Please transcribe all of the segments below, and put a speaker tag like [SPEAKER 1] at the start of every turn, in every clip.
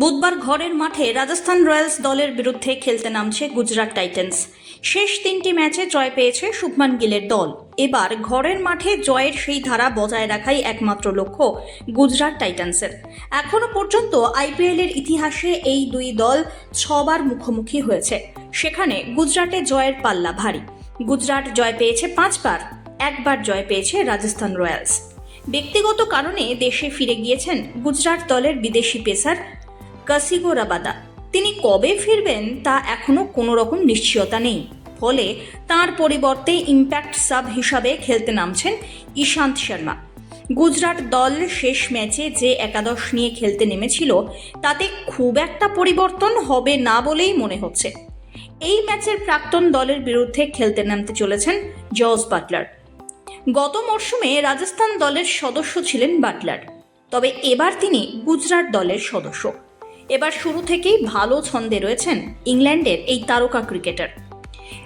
[SPEAKER 1] বুধবার ঘরের মাঠে রাজস্থান রয়্যালস দলের বিরুদ্ধে খেলতে নামছে গুজরাট টাইটান্স। শেষ তিনটি ম্যাচে জয় পেয়েছে শুভমান গিলের দল। এবার ঘরের মাঠে জয়ের সেই ধারা বজায় রাখাই একমাত্র লক্ষ্য গুজরাট টাইটান্সের। এখনও পর্যন্ত আইপিএলের ইতিহাসে এই দুই দল ছবার মুখোমুখি হয়েছে। সেখানে গুজরাটে জয়ের পাল্লা ভারী। গুজরাট জয় পেয়েছে পাঁচবার, একবার জয় পেয়েছে রাজস্থান রয়্যালস। ব্যক্তিগত কারণে দেশে ফিরে গিয়েছেন গুজরাট দলের বিদেশি পেসার কাসিগো রাবাদা তিনি কবে ফিরবেন তা এখনও কোনো রকম নিশ্চয়তা নেই। ফলে তার পরিবর্তে ইম্প্যাক্ট সাব হিসাবে খেলতে নামছেন ইশান্ত শর্মা। গুজরাট দল শেষ ম্যাচে যে একাদশ নিয়ে খেলতে নেমেছিল, তাতে খুব একটা পরিবর্তন হবে না বলেই মনে হচ্ছে। এই ম্যাচের প্রাক্তন দলের বিরুদ্ধে খেলতে নামতে চলেছেন জজ বাটলার। গত মরশুমে রাজস্থান দলের সদস্য ছিলেন বাটলার। তবে এবার তিনি গুজরাট দলের সদস্য। এবার শুরু থেকেই ভালো ছন্দে রয়েছেন ইংল্যান্ডের এই তারকা ক্রিকেটার।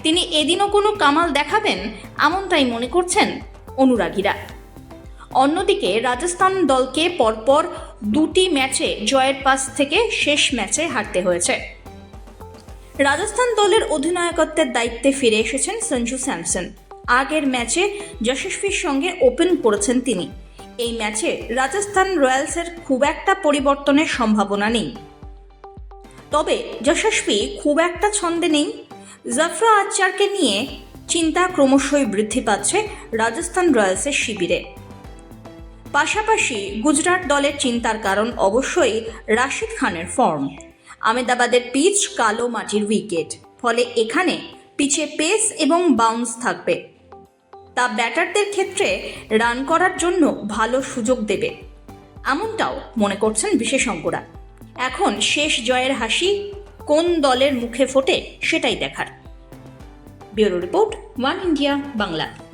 [SPEAKER 1] তিনি এদিনও কোনো কামাল দেখাবেন এমনটাই মনে করছেন অনুরাগীরা। অন্যদিকে রাজস্থান দলকে পরপর দুটি ম্যাচে জয়ের পাস থেকে শেষ ম্যাচে হারতে হয়েছে। রাজস্থান দলের অধিনায়কত্বের দায়িত্বে ফিরে এসেছেন সঞ্জু স্যামসন। আগের ম্যাচে যশস্বীর সঙ্গে ওপেন করেছেন তিনি। এই ম্যাচে রাজস্থান রয়্যালসের খুব একটা পরিবর্তনের সম্ভাবনা নেই। তবে যশস্বী খুব একটা ছন্দে নেই। জাফরা আচারকে নিয়ে চিন্তা ক্রমশই বৃদ্ধি পাচ্ছে রাজস্থান রয়্যালসের শিবিরে। পাশাপাশি গুজরাট দলের চিন্তার কারণ অবশ্যই রাশিদ খানের ফর্ম। আমেদাবাদের পিচ কালো মাটির উইকেট। ফলে এখানে পিচে পেস এবং বাউন্স থাকবে। তা ব্যাটারদের ক্ষেত্রে রান করার জন্য ভালো সুযোগ দেবে। এমনটাও মনে করছেন বিশেষজ্ঞরা। এখন শেষ জয়ের হাসি কোন দলের মুখে ফোটে সেটাই দেখার। Bureau report One India Bangla.